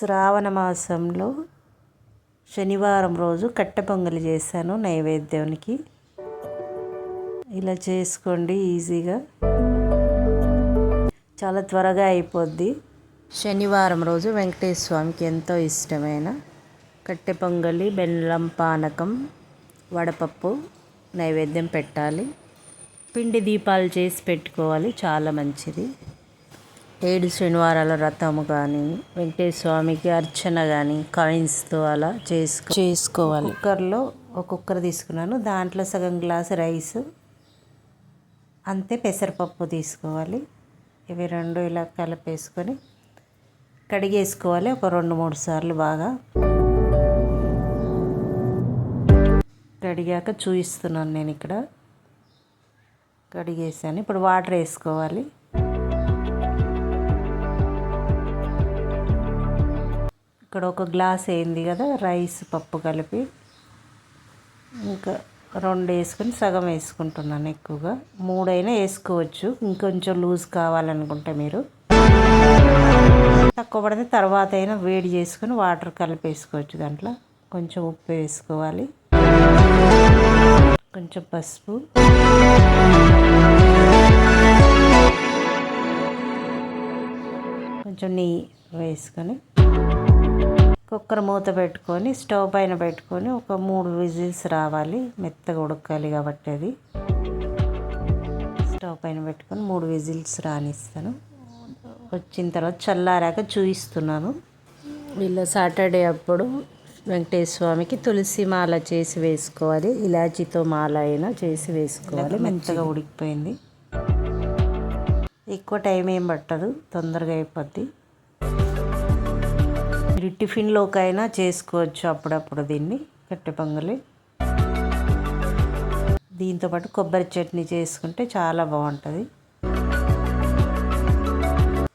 శ్రావణ మాసంలో శనివారం రోజు కట్టె పొంగలి చేశాను నైవేద్యానికి. ఇలా చేసుకోండి ఈజీగా. చాలా త్వరగా అయిపోద్ది. శనివారం రోజు వెంకటేశ్వర స్వామికి ఎంతో ఇష్టమైన కట్టె పొంగలి బెల్లం పానకం వడపప్పు నైవేద్యం పెట్టాలి. పిండి దీపాలు చేసి పెట్టుకోవాలి చాలా మంచిది. ఏడు శనివారాల వ్రతము కానీ వెంకటేశ్వర స్వామికి అర్చన కానీ కాయిన్స్తో అలా చేసుకో చేసుకోవాలి. కుక్కర్లో ఒక కుక్కర్ తీసుకున్నాను. దాంట్లో సగం గ్లాస్ రైస్ అంతే పెసరపప్పు తీసుకోవాలి. ఇవి రెండు ఇలా కలిపేసుకొని కడిగేసుకోవాలి. ఒక రెండు మూడు సార్లు బాగా కడిగాక చూపిస్తున్నాను నేను ఇక్కడ. కడిగేసాను. ఇప్పుడు వాటర్ వేసుకోవాలి. ఇక్కడ ఒక గ్లాస్ అయింది కదా రైస్ పప్పు కలిపి. ఇంకా రెండు వేసుకొని సగం వేసుకుంటున్నాను ఎక్కువగా. మూడైనా వేసుకోవచ్చు ఇంకొంచెం లూజ్ కావాలనుకుంటే మీరు. తక్కువ పడితే తర్వాత అయినా వేడి చేసుకొని వాటర్ కలిపి వేసుకోవచ్చు దాంట్లో. కొంచెం ఉప్పు వేసుకోవాలి. కొంచెం పసుపు. కొంచెం నెయ్యి వేసుకొని. కుక్కర్ మూత పెట్టుకొని స్టవ్ పైన పెట్టుకొని ఒక మూడు విజిల్స్ రావాలి. మెత్తగా ఉడకాలి కాబట్టి అది. స్టవ్ పైన పెట్టుకొని మూడు విజిల్స్ రానిస్తాను. వచ్చిన తర్వాత చల్లారాక చూపిస్తున్నాను వీళ్ళు సాటర్డే అప్పుడు వెంకటేశ్వర స్వామికి తులసి మాల చేసి వేసుకోవాలి. ఇలాచీతో మాల అయినా చేసి వేసుకోవాలి. మెత్తగా ఉడికిపోయింది. ఎక్కువ టైం ఏం పట్టదు. తొందరగా అయిపోద్ది. టిఫిన్లోకైనా చేసుకోవచ్చు అప్పుడప్పుడు దీన్ని కట్టె పొంగలి. దీంతోపాటు కొబ్బరి చట్నీ చేసుకుంటే చాలా బాగుంటుంది.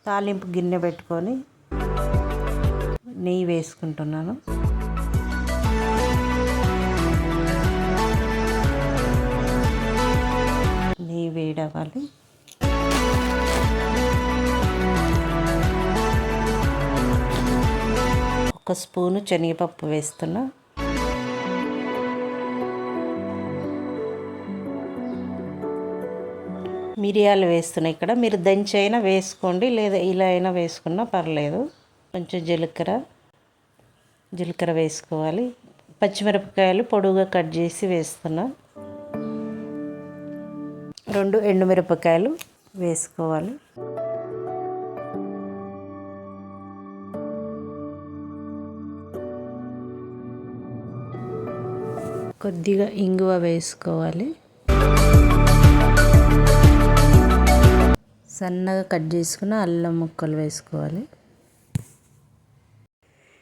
తాలింపు గిన్నె పెట్టుకొని నెయ్యి వేసుకుంటున్నాను. నెయ్యి వేడవ్వాలి. ఒక స్పూను శనగపప్పు వేస్తున్నా. మిరియాలు వేస్తున్నాయి ఇక్కడ. మీరు దంచి అయినా వేసుకోండి లేదా ఇలా అయినా వేసుకున్నా పర్లేదు. కొంచెం జీలకర్ర జీలకర్ర వేసుకోవాలి. పచ్చిమిరపకాయలు పొడుగుగా కట్ చేసి వేస్తున్నా. రెండు ఎండుమిరపకాయలు వేసుకోవాలి. కొద్దిగా ఇంగువ వేసుకోవాలి. సన్నగా కట్ చేసుకున్న అల్లం ముక్కలు వేసుకోవాలి.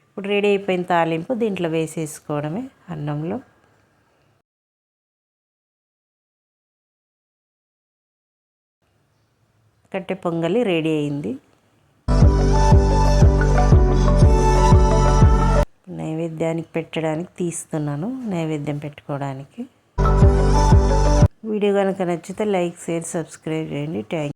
ఇప్పుడు రెడీ అయిపోయిన తాలింపు దీంట్లో వేసేసుకోవడమే అన్నంలో. కట్టె పొంగలి రెడీ అయింది. నైవేద్యానికి పెట్టడానికి తీస్తున్నాను నైవేద్యం పెట్టుకోవడానికి. వీడియో కనుక నచ్చితే లైక్ షేర్ సబ్స్క్రైబ్ చేయండి. థ్యాంక్